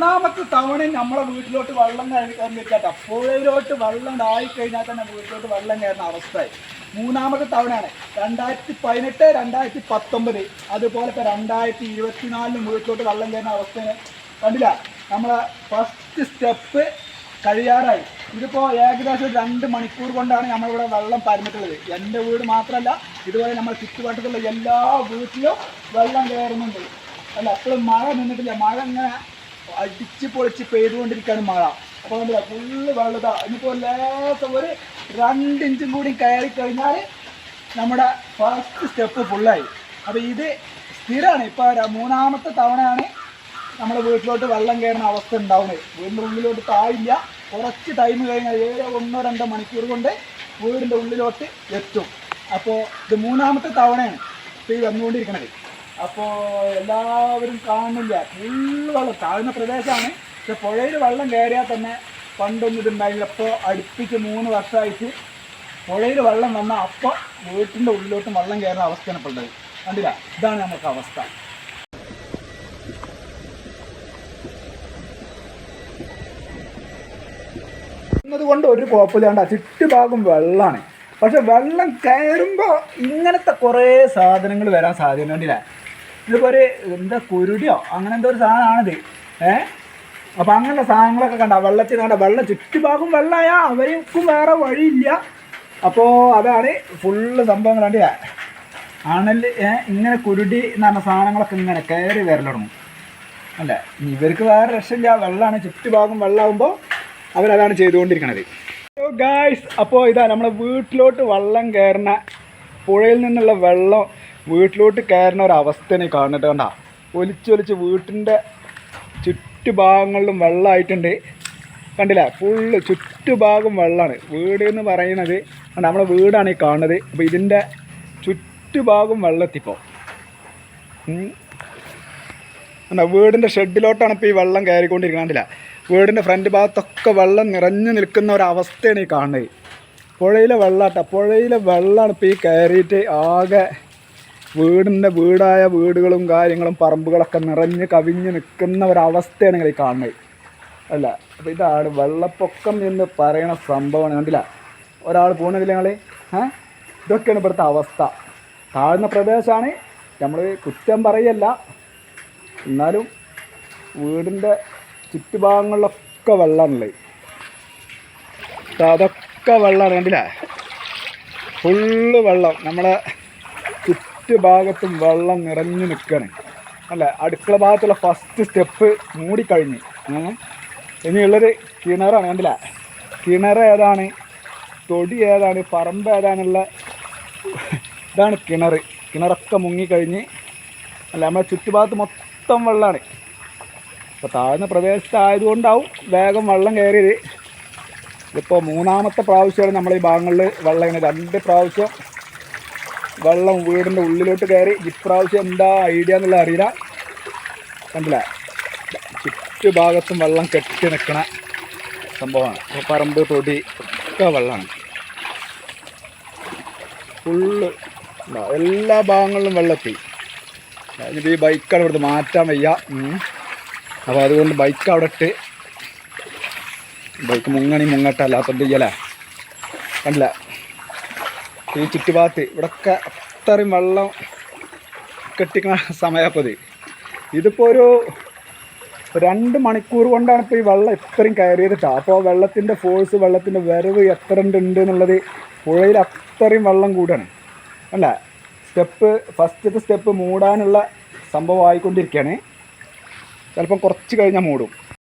മൂന്നാമത്തെ തവണ നമ്മളെ വീട്ടിലോട്ട് വെള്ളം കയറി വെക്കാത്ത പുഴയിലോട്ട് വെള്ളം ആയി കഴിഞ്ഞാൽ തന്നെ വീട്ടിലോട്ട് വെള്ളം കയറുന്ന അവസ്ഥയായി. മൂന്നാമത്തെ തവണയാണ്. രണ്ടായിരത്തി പതിനെട്ട് രണ്ടായിരത്തി പത്തൊമ്പത് അതുപോലെ ഇപ്പൊ രണ്ടായിരത്തി ഇരുപത്തിനാലിന് വീട്ടിലോട്ട് വെള്ളം കയറുന്ന അവസ്ഥയാണ്. കണ്ടില്ല? നമ്മളെ ഫസ്റ്റ് സ്റ്റെപ്പ് കഴിയാറായി. ഇതിപ്പോ ഏകദേശം രണ്ട് മണിക്കൂർ കൊണ്ടാണ് നമ്മളിവിടെ വെള്ളം പരന്നിട്ടുള്ളത് എന്റെ വീട് മാത്രമല്ല ഇതുപോലെ നമ്മൾ ചുറ്റുപാട്ടത്തുള്ള എല്ലാ വീട്ടിലും വെള്ളം കയറുന്നുണ്ട്. അല്ല അപ്പോഴും മഴ നിന്നിട്ടില്ല. മഴ ഇങ്ങനെ അടിച്ച് പൊളിച്ച് പെയ്തുകൊണ്ടിരിക്കുകയാണ് മഴ. അപ്പോൾ നമ്മൾ ഫുള്ള് വെള്ളത ഇനിയിപ്പോൾ ലേസം ഒരു രണ്ട് ഇഞ്ചും കൂടി കയറി കഴിഞ്ഞാൽ നമ്മുടെ ഫസ്റ്റ് സ്റ്റെപ്പ് ഫുള്ളായി അപ്പോൾ ഇത് സ്ഥിരമാണ് ഇപ്പോൾ മൂന്നാമത്തെ തവണയാണ് നമ്മുടെ വീട്ടിലോട്ട് വെള്ളം കയറുന്ന അവസ്ഥ ഉണ്ടാവുന്നത്. വീടിന്റെ ഉള്ളിലോട്ട് താഴില്ല കുറച്ച് ടൈം കഴിഞ്ഞാൽ ഏഴോ ഒന്നോ രണ്ടോ മണിക്കൂർ കൊണ്ട് വീടിന്റെ ഉള്ളിലോട്ട് എത്തും. അപ്പോൾ ഇത് മൂന്നാമത്തെ തവണയാണ് ഇപ്പോൾ ഈ വന്നുകൊണ്ടിരിക്കണത്. അപ്പോൾ എല്ലാവരും കാണുന്നില്ല. ഫുള്ള് വെള്ളം. താഴ്ന്ന പ്രദേശമാണ്. പക്ഷെ പുഴയിൽ വെള്ളം കയറിയാൽ തന്നെ പണ്ടൊന്നും ഇതുണ്ടായില്ല അപ്പോൾ അടുപ്പിച്ച് മൂന്ന് വർഷമായിട്ട് പുഴയിൽ വെള്ളം വന്ന അപ്പോൾ വീട്ടിന്റെ ഉള്ളിലോട്ടും വെള്ളം കയറുന്ന അവസ്ഥയാണ് ഇപ്പോൾ ഉള്ളത്. കണ്ടില്ല? ഇതാണ് നമുക്ക് അവസ്ഥ. കൊണ്ട് ഒരു കുഴപ്പമില്ലാണ്ട് ചുറ്റുഭാഗം വെള്ളമാണ്. പക്ഷെ വെള്ളം കയറുമ്പോൾ ഇങ്ങനത്തെ കുറേ സാധനങ്ങൾ വരാൻ സാധ്യത ഉണ്ടല്ലേ ഇതിപ്പോൾ ഒരു എന്താ കുരുടിയോ? അങ്ങനെ എന്തോ ഒരു സാധനമാണിത്. ഏ? അപ്പം അങ്ങനത്തെ സാധനങ്ങളൊക്കെ കണ്ട വെള്ളത്തിൽ കണ്ട വെള്ളം ചുറ്റുഭാഗം വെള്ളമായാൽ അവർക്കും വേറെ വഴിയില്ല. അപ്പോൾ അതാണ് ഫുള്ള് കണ്ടില്ലേ? ആണൽ ഏ ഇങ്ങനെ കുരുടി എന്ന് പറഞ്ഞ സാധനങ്ങളൊക്കെ ഇങ്ങനെ കയറി വരൽ തുടങ്ങും അല്ലേ ഇവർക്ക് വേറെ രക്ഷമില്ല വെള്ളമാണ് ചുറ്റുഭാഗം വെള്ളമാകുമ്പോൾ അവരതാണ് ചെയ്തുകൊണ്ടിരിക്കണത്. ഗായ്സ് അപ്പോൾ ഇതാ നമ്മുടെ വീട്ടിലോട്ട് വെള്ളം കയറുന്ന പുഴയിൽ നിന്നുള്ള വെള്ളം വീട്ടിലോട്ട് കയറുന്ന ഒരു അവസ്ഥയാണ് ഈ കാണുന്നത് കണ്ട. ഒലിച്ചൊലിച്ച് വീട്ടിന്റെ ചുറ്റുഭാഗങ്ങളിലും വെള്ളമായിട്ടുണ്ട്. കണ്ടില്ല? ഫുള്ള് ചുറ്റുഭാഗം വെള്ളമാണ് വീട് എന്ന് പറയുന്നത് നമ്മുടെ വീടാണ് ഈ കാണുന്നത്. അപ്പോൾ ഇതിന്റെ ചുറ്റുഭാഗം വെള്ളത്തിപ്പോൾ എന്താ വീടിന്റെ ഷെഡിലോട്ടാണ് ഇപ്പോൾ ഈ വെള്ളം കയറിക്കൊണ്ടിരിക്കുന്നത്. കണ്ടില്ല? വീടിന്റെ ഫ്രണ്ട് ഭാഗത്തൊക്കെ വെള്ളം നിറഞ്ഞു നിൽക്കുന്ന ഒരവസ്ഥയാണ് ഈ കാണുന്നത്. പുഴയിലെ വെള്ളാട്ട. പുഴയിലെ വെള്ളമാണ് ഇപ്പോൾ ഈ കയറിയിട്ട് ആകെ വീടിന്റെ വീടായ വീടുകളും കാര്യങ്ങളും പറമ്പുകളൊക്കെ നിറഞ്ഞ് കവിഞ്ഞ് നിൽക്കുന്ന ഒരവസ്ഥയാണ് നിങ്ങൾ കാണുന്നത്. അല്ല അപ്പോൾ ഇതാണ് വെള്ളപ്പൊക്കം എന്ന് പറയുന്ന സംഭവമാണ്. കണ്ടില്ല? ഒരാൾ പോകണില്ല ഞങ്ങൾ ഏ? ഇതൊക്കെയാണ് ഇവിടുത്തെ അവസ്ഥ. താഴ്ന്ന പ്രദേശമാണ് നമ്മൾ കുറ്റം പറയല്ല. എന്നാലും വീടിന്റെ ചുറ്റുഭാഗങ്ങളിലൊക്കെ വെള്ളമാണുള്ളത് ദാ അതൊക്കെ വെള്ളമാണ് കണ്ടില്ല? ഫുള്ള് വെള്ളം. നമ്മളെ ചുറ്റുഭാഗത്തും വെള്ളം നിറഞ്ഞു നിൽക്കുകയാണ് അല്ല? അടുക്കള ഭാഗത്തുള്ള ഫസ്റ്റ് സ്റ്റെപ്പ് മൂടിക്കഴിഞ്ഞ്? ഇനിയുള്ളൊരു കിണറാണ്. കണ്ടില്ല? കിണർ ഏതാണ്? തൊടി ഏതാണ്? പറമ്പ് ഏതാണുള്ള ഇതാണ് കിണർ. കിണറൊക്കെ മുങ്ങിക്കഴിഞ്ഞ് അല്ല? നമ്മുടെ ചുറ്റുഭാഗത്ത് മൊത്തം വെള്ളമാണ് അപ്പോൾ താഴ്ന്ന പ്രദേശത്തായതുകൊണ്ടാവും വേഗം വെള്ളം കയറിയത്. ഇപ്പോൾ മൂന്നാമത്തെ പ്രാവശ്യമാണ് നമ്മൾ ഈ ഭാഗങ്ങളിൽ വെള്ളം ഇങ്ങനെ രണ്ട് പ്രാവശ്യം വെള്ളം വീടിന്റെ ഉള്ളിലോട്ട് കയറി ഇപ്രാവശ്യം എന്താ ഐഡിയ എന്നുള്ള അറിയില്ല. കണ്ടില്ല. ചുറ്റുഭാഗത്തും വെള്ളം കെട്ടി നിൽക്കണ സംഭവമാണ്. പറമ്പ് തൊടി ഒക്കെ വെള്ളമാണ്. ഫുള്ള് എല്ലാ ഭാഗങ്ങളിലും വെള്ളത്തി. എന്നിട്ട് ഈ ബൈക്കാണ് ഇവിടുന്ന് മാറ്റാൻ വയ്യ. അപ്പോൾ അതുകൊണ്ട് ബൈക്ക് അവിടെ ഇട്ട് ബൈക്ക് മുങ്ങണി മുങ്ങട്ടല്ല അല്ലാത്തത് ചെയ്യലേ കണ്ടില്ല. ഈ ചുറ്റുഭാഗത്ത് ഇവിടൊക്കെ അത്രയും വെള്ളം കെട്ടിക്കണ സമയപ്പത്. ഇത് ഇതിപ്പോൾ ഒരു രണ്ട് മണിക്കൂർ കൊണ്ടാണ് ഇപ്പോൾ ഈ വെള്ളം ഇത്രയും കയറിയതിട്ടാ അപ്പോൾ വെള്ളത്തിന്റെ ഫോഴ്സ് വെള്ളത്തിന്റെ വരവ് എത്ര ഉണ്ട് എന്നുള്ളത് പുഴയിൽ അത്രയും വെള്ളം കൂടാണ്. അല്ല? സ്റ്റെപ്പ് ഫസ്റ്റത്തെ സ്റ്റെപ്പ് മൂടാനുള്ള സംഭവം ആയിക്കൊണ്ടിരിക്കുകയാണ്. ചിലപ്പം കുറച്ച് കഴിഞ്ഞാൽ മൂടും.